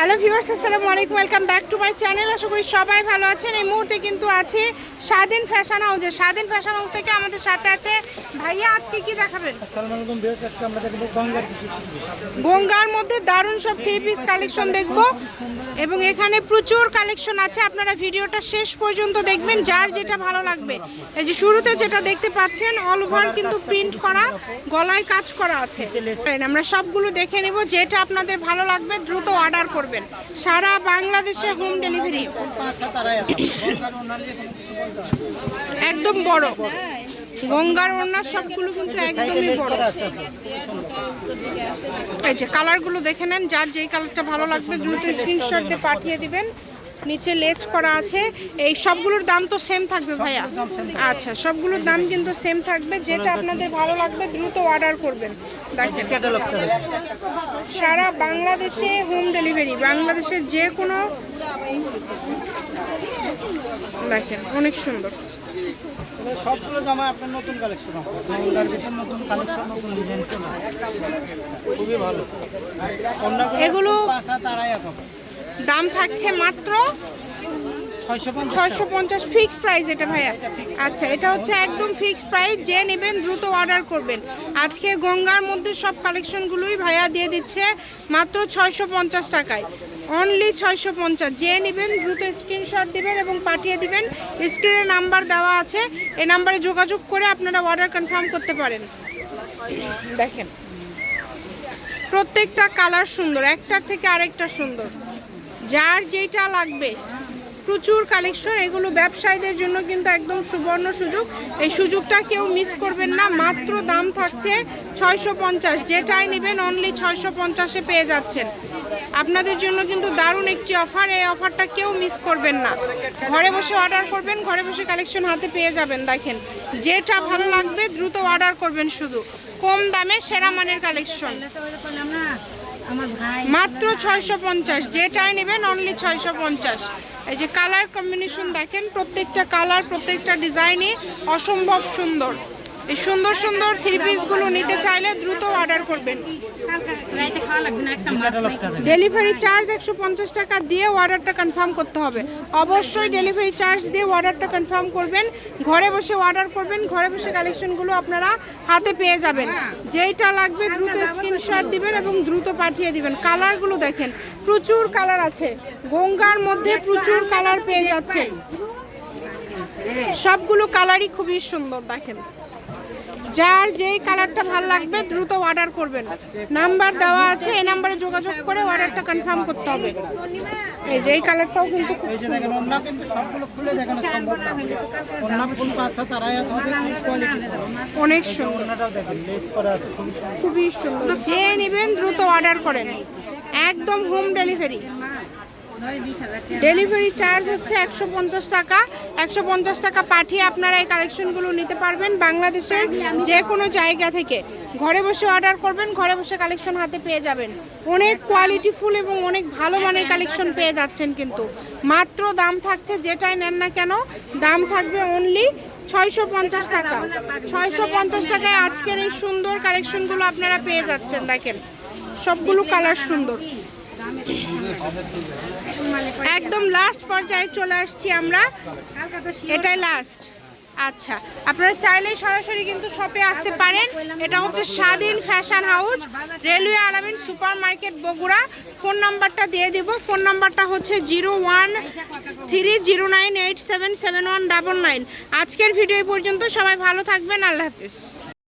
Hello viewers আসসালামু আলাইকুম welcome back to my channel. আশা করি সবাই ভালো আছেন। এই মুহূর্তে কিন্তু আছে স্বাধীন ফ্যাশন হাউসে। স্বাধীন ফ্যাশন হাউস থেকে আমাদের সাথে আছে ভাইয়া আজকে কি দেখাবেন? গঙ্গার মধ্যে দারুণ সব থ্রি পিস কালেকশন দেখব। এবং এখানে প্রচুর কালেকশন আছে। আপনারা ভিডিওটা শেষ পর্যন্ত দেখবেন যার যেটা ভালো লাগবে। এই যে শুরুতে যেটা দেখতে পাচ্ছেন অল ওভার কিন্তু প্রিন্ট করা গলায় কাজ করা আছে। আমরা সবগুলো দেখে নেব যেটা আপনাদের ভালো লাগবে দ্রুত অর্ডার করবেন। সারা বাংলাদেশে হোম ডেলিভারি ওনার একদম বড়। গঙ্গার ওড়না সবগুলো কিন্তু একদমই বড়। এই যে কালারগুলো দেখে নেন যার যেই কালারটা ভালো লাগবে দ্রুত স্ক্রিনশট দিয়ে পাঠিয়ে দিবেন। নিচে লেজ করা আছে। এই সবগুলোর দাম তো সেম থাকবে ভাইয়া। আচ্ছা সবগুলোর দাম কিন্তু সেম থাকবে। যেটা আপনাদের ভালো লাগবে দ্রুত অর্ডার করবেন। সারা বাংলাদেশে হোম ডেলিভারি বাংলাদেশের যে কোনো দেখেন অনেক সুন্দর। সবগুলো জামা আপনার নতুন কালেকশন নতুন কালেকশন নতুন ডিজাইন চলে খুবই ভালো। এগুলো- দাম থাকছে মাত্র ছয়শো পঞ্চাশ ফিক্স প্রাইস এটা ভাইয়া। আচ্ছা এটা হচ্ছে একদম ফিক্স প্রাইস যে নেবেন দ্রুত অর্ডার করবেন। আজকে গঙ্গার মধ্যে সব কালেকশনগুলোই ভাইয়া দিয়ে দিচ্ছে মাত্র ছয়শো পঞ্চাশ টাকায়। অনলি ছয়শো পঞ্চাশ। যে নেবেন দ্রুত স্ক্রিনশট দিবেন এবং পাঠিয়ে দিবেন। স্ক্রিনে নাম্বার দেওয়া আছে। এই নাম্বারে যোগাযোগ করে আপনারা অর্ডার কনফার্ম করতে পারেন। দেখেন। প্রত্যেকটা কালার সুন্দর একটার থেকে আরেকটা সুন্দর। যার যেটা লাগবে। প্রচুর কালেকশন এগুলো ব্যবসায়ীদের জন্য কিন্তু একদম সুবর্ণ সুযোগ। এই সুযোগটা কেউ মিস করবেন না, মাত্র দাম থাকছে ছয়শো পঞ্চাশ। যেটাই নেবেন অনলি ছয়শো পঞ্চাশে পেয়ে যাচ্ছেন। আপনাদের জন্য কিন্তু দারুণ একটি অফার এই অফারটা কেউ মিস করবেন না। ঘরে বসে অর্ডার করবেন, ঘরে বসে কালেকশন হাতে পেয়ে যাবেন, দেখেন। যেটা ভালো লাগবে, দ্রুত অর্ডার করবেন শুধু। কম দামে সেরা মানের কালেকশন মাত্র ছয়শো পঞ্চাশ, যেটাই নেবেন অনলি ছয়শো পঞ্চাশ। এই যে কালার কম্বিনেশন দেখেন, প্রত্যেকটা কালার, প্রত্যেকটা ডিজাইনই অসম্ভব সুন্দর। এই সুন্দর সুন্দর থ্রি পিসগুলো নিতে চাইলে দ্রুত অর্ডার করবেন। ডেলিভারি চার্জ একশো পঞ্চাশ টাকা দিয়ে অর্ডারটা কনফার্ম করতে হবে। অবশ্যই ডেলিভারি চার্জ দিয়ে অর্ডারটা কনফার্ম করবেন। ঘরে বসে অর্ডার করবেন। ঘরে বসে কালেকশনগুলো আপনারা হাতে পেয়ে যাবেন। যেইটা লাগবে দ্রুত স্ক্রিনশট দিবেন এবং দ্রুত পাঠিয়ে দিবেন। কালারগুলো দেখেন। প্রচুর কালার আছে। গঙ্গার মধ্যে প্রচুর কালার পেয়ে যাচ্ছেন সবগুলো কালারই খুবই সুন্দর দেখেন। যার যেই কালারটা ভালো লাগবে দ্রুত অর্ডার করবেন। নাম্বার দেওয়া আছে এই নাম্বারে যোগাযোগ করে অর্ডারটা কনফার্ম করতে হবে। এই যে এই কালারটাও কিন্তু খুব দেখেন কিন্তু সবগুলো খুলে দেখানো সম্ভব না। ফুল পাঁচ হবে কোয়ালিটি অনেক সুন্দর। দেখেন লেস করা আছে। খুবই সুন্দর। যে নেবেন দ্রুত অর্ডার করেন। একদম হোম ডেলিভারি ডেলিভারি চার্জ হচ্ছে একশো পঞ্চাশ টাকা। একশো পঞ্চাশ টাকা পাঠিয়ে আপনারা এই কালেকশনগুলো নিতে পারবেন বাংলাদেশের যে কোনো জায়গা থেকে। ঘরে বসে অর্ডার করবেন, ঘরে বসে কালেকশন হাতে পেয়ে যাবেন। অনেক কোয়ালিটিফুল এবং অনেক ভালো মানের কালেকশন পেয়ে যাচ্ছেন কিন্তু। মাত্র দাম থাকছে যেটাই নেন না কেন, দাম থাকবে অনলি ছয়শো পঞ্চাশ টাকা। ছয়শো পঞ্চাশ টাকায় আজকের এই সুন্দর কালেকশনগুলো আপনারা পেয়ে যাচ্ছেন, দেখেন। সবগুলো কালার সুন্দর। একদম লাস্ট পর্যায়ে চলে আসছি আমরা। এটাই লাস্ট আচ্ছা আপনারা চাইলেই সরাসরি কিন্তু শপে আসতে পারেন। এটা হচ্ছে স্বাধীন fashion house railway Alamin super market Bogura. Phone নাম্বারটা দিয়ে দিব। ফোন নাম্বারটা হচ্ছে zero one three zero nine eight seven seven one double nine আজকের ভিডিও পর্যন্ত, সবাই ভালো থাকবেন, আল্লাহ হাফিজ।